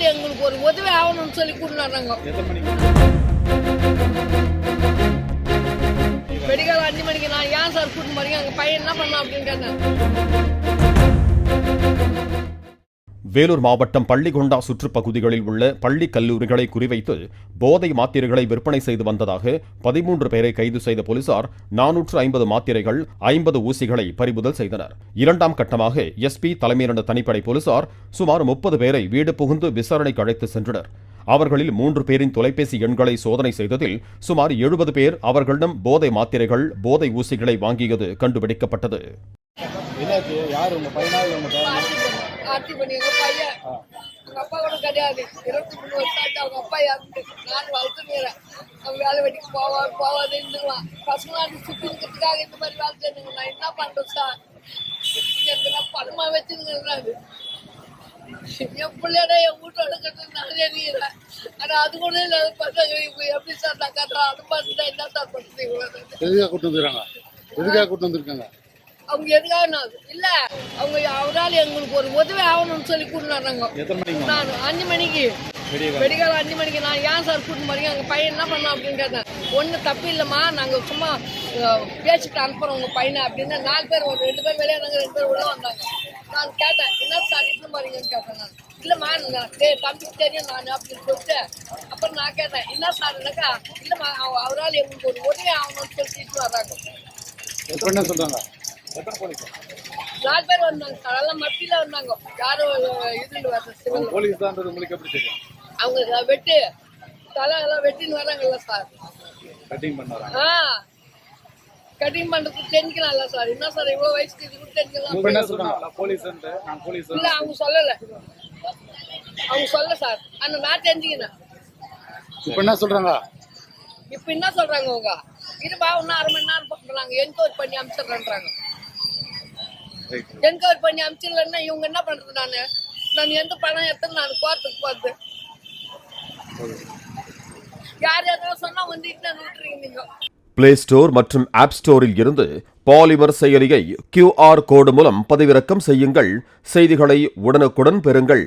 அவரால் எங்களுக்கு ஒரு உதவி ஆகணும்னு சொல்லி கூட்டினாங்க வெடிகால அஞ்சு மணிக்கு நான் ஏன் சார் கூட்டிட்டு போறீங்க? எங்க பையன் என்ன பண்ணான் அப்படின்னு கேட்டேன். வேலூர் மாவட்டம் பள்ளிகொண்டா சுற்றுப்பகுதிகளில் உள்ள பள்ளி கல்லூரிகளை குறிவைத்து போதை மாத்திரைகளை விற்பனை செய்து வந்ததாக பதிமூன்று பேரை கைது செய்த போலீசார் நானூற்று ஐம்பது மாத்திரைகள் ஐம்பது ஊசிகளை பறிமுதல் செய்தனர். இரண்டாம் கட்டமாக எஸ்பி தலைமையிலான தனிப்படை போலீசார் சுமார் முப்பது பேரை வீடு புகுந்து விசாரணைக்கு அழைத்து சென்றனர். அவர்களில் மூன்று பேரின் தொலைபேசி எண்களை சோதனை செய்ததில் சுமார் எழுபது பேர் அவர்களிடம் போதை மாத்திரைகள் போதை ஊசிகளை வாங்கியது கண்டுபிடிக்கப்பட்டது. இல்ல? ஆர்த்தி பண்ணி எங்க பையன். அவங்க அப்பா கூட கிடையாது. இருபத்தி மூணு வருஷம் ஆச்சு அவங்க அப்பா இறந்து. நான் வளர்த்துக்கிறேன் அவங்க வேலை வெட்டிக்கு போவாது போவாது இருந்துக்கலாம் பசங்களாம் சுற்றி இருக்கிறதுக்காக இந்த மாதிரி வேலை செய்யுங்க நான் என்ன பண்றேன் சார்? நான் பணமா வச்சுருங்கிறாரு என் பிள்ளையோட என் வீட்டோட கட்டு நான் எண்ணிக்கிறேன் ஆனா அது கூட இல்லாத பசங்க இப்ப எப்படி சார் நான் கட்டுறேன்? தான் என்ன சார் பண்ணுறது எதுக்காக கூட்டு வந்துருக்காங்க? எதுக்காக கூட்டு வந்திருக்காங்க? அவங்க எதுக்காக நான் இல்ல அவங்க அவரால் எங்களுக்கு ஒரு உதவி ஆகணும்னு சொல்லி கூட்டினாங்க நான் அஞ்சு மணிக்கு. வெடிகால அஞ்சு மணிக்கு. நான் ஏன் சார் கூட்டிட்டு போறீங்க? எங்க பையன் என்ன பண்ணான் அப்படின்னு கேட்டேன் ஒண்ணு தப்பு இல்லம்மா. நாங்க சும்மா அஹ், பேச்சுக்கு அனுப்புறோம் உங்க பையனை அப்படின்னு. நாலு பேர் ஒரு ரெண்டு பேர் வெளியே ரெண்டு பேர் உள்ள வந்தாங்க. நான் கேட்டேன் என்ன சார் இட்டு போறீங்கன்னு கேட்டேன் நான். இல்லம்மா தம்பிக்கு தெரியும் நான் அப்படின்னு சொல்லிட்டு அப்புறம் நான் கேட்டேன் என்ன சார்னாக்கா இல்லம்மா அவ- அவரால் எங்களுக்கு ஒரு உதவி ஆகணும்னு சொல்லிட்டு எத்தனை என்ன போலீஸ் நாலு பேர் வந்தாங்க. எல்லாம் மத்தியில வந்தாங்க. யாரும் இதுல வரல சிவில் போலீஸ் தான் உங்களுக்கு எப்படி தெரியும்? அவங்க வெட்டு தலை எல்லாம் வெட்டின்னு வராங்கல்ல சார். கட்டிங் ஆ. கட்டிங் பண்றதுக்கு தெரிஞ்சுக்கலாம்ல சார். என்ன சார் இவ்வளவு வயசுக்கு இது கூட தெரிஞ்சுக்கலாம் என்ன சொல்றாங்க? போலீஸ் நான் போலீஸ் இல்ல அவங்க சொல்லல. அவங்க சொல்ல சார். ஆனா நான் தெரிஞ்சுக்கினேன். இப்ப என்ன சொல்றாங்க? இப்ப என்ன சொல்றாங்க அவங்க? இருபா இன்னும் அரை மணி நேரம் பண்றாங்க. என்கொயர் பண்ணி அனுப்பிச்சிடுறேன்றாங்க ரைட் என்கொயர் பண்ணி அனுப்பிச்சிடலன்னா இவங்க என்ன பண்றது நானு? நான் எந்த பணம் எடுத்து நான் கோர்ட்டுக்கு போறது? யார் எதாவது சொன்னா வந்து இட்டு விட்டுறீங்க நீங்க? பிளே ஸ்டோர் மற்றும் ஆப் ஸ்டோரில் இருந்து பாலிமர் செயலியை கியூஆர் கோடு மூலம் பதிவிறக்கம் செய்யுங்கள். செய்திகளை உடனுக்குடன் பெறுங்கள்.